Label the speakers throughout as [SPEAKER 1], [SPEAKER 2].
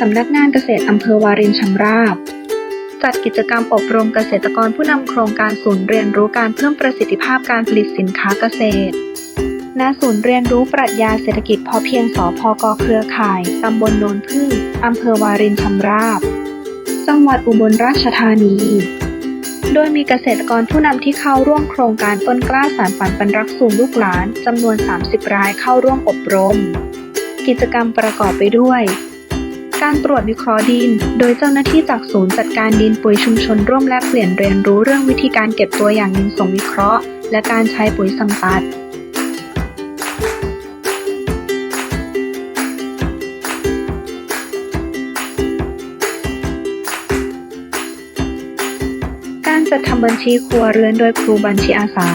[SPEAKER 1] สำนักงานเกษตรอำเภอวารินชำราบ จัดกิจกรรมอบรมเกษตรกรผู้นำโครงการศูนย์เรียนรู้การเพิ่มประสิทธิภาพการผลิตสินค้าเกษตร ณ ศูนย์เรียนรู้ปรัชญาเศรษฐกิจพอเพียงสพกเครือข่ายตำบลโนนพึ่งอำเภอวารินชำราบ จังหวัดอุบลราชธานีโดยมีเกษตรกรผู้นำที่เข้าร่วมโครงการต้นกล้าสารฝันปันรักสู่ลูกหลานจำนวน 30 รายเข้าร่วมอบรม กิจกรรมประกอบไปด้วย การตรวจวิเคราะห์ดิน โดยเจ้าหน้าที่จากศูนย์จัดการดินปุ๋ยชุมชนร่วมแลกเปลี่ยนเรียนรู้เรื่องวิธีการเก็บตัวอย่างดินส่งวิเคราะห์ และการใช้ปุ๋ยสังตัดการจัดทำบัญชีครัวเรือนโดยครูบัญชีอาสา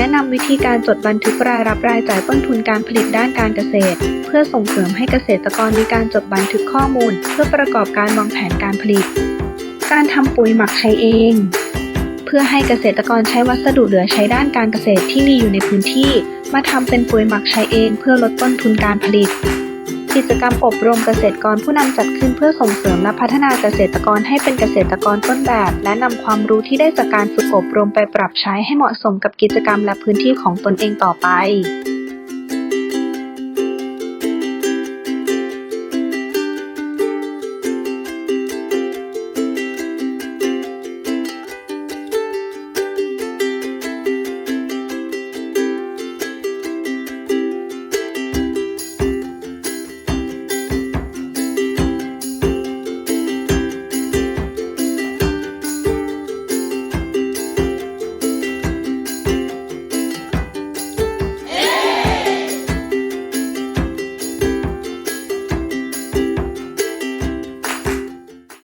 [SPEAKER 1] นะนำวิธีการจดบันทึกรายรับรายจ่ายต้นทุนการผลิตด้านการเกษตร เพื่อส่งเสริมให้เกษตรกรมีการจดบันทึกข้อมูล เพื่อประกอบการวางแผนการผลิต การทำปุ๋ยหมักใช้เอง เพื่อให้เกษตรกรใช้วัสดุเหลือใช้ด้านการเกษตรที่มีอยู่ในพื้นที่ มาทำเป็นปุ๋ยหมักใช้เอง เพื่อลดต้นทุนการผลิต กิจกรรมอบรมเกษตรกรผู้นำจัดขึ้นเพื่อส่งเสริมและพัฒนาเกษตรกรให้เป็นเกษตรกรต้นแบบ และนำความรู้ที่ได้จากการฝึกอบรมไปปรับใช้ให้เหมาะสมกับกิจกรรมและพื้นที่ของตนเองต่อไป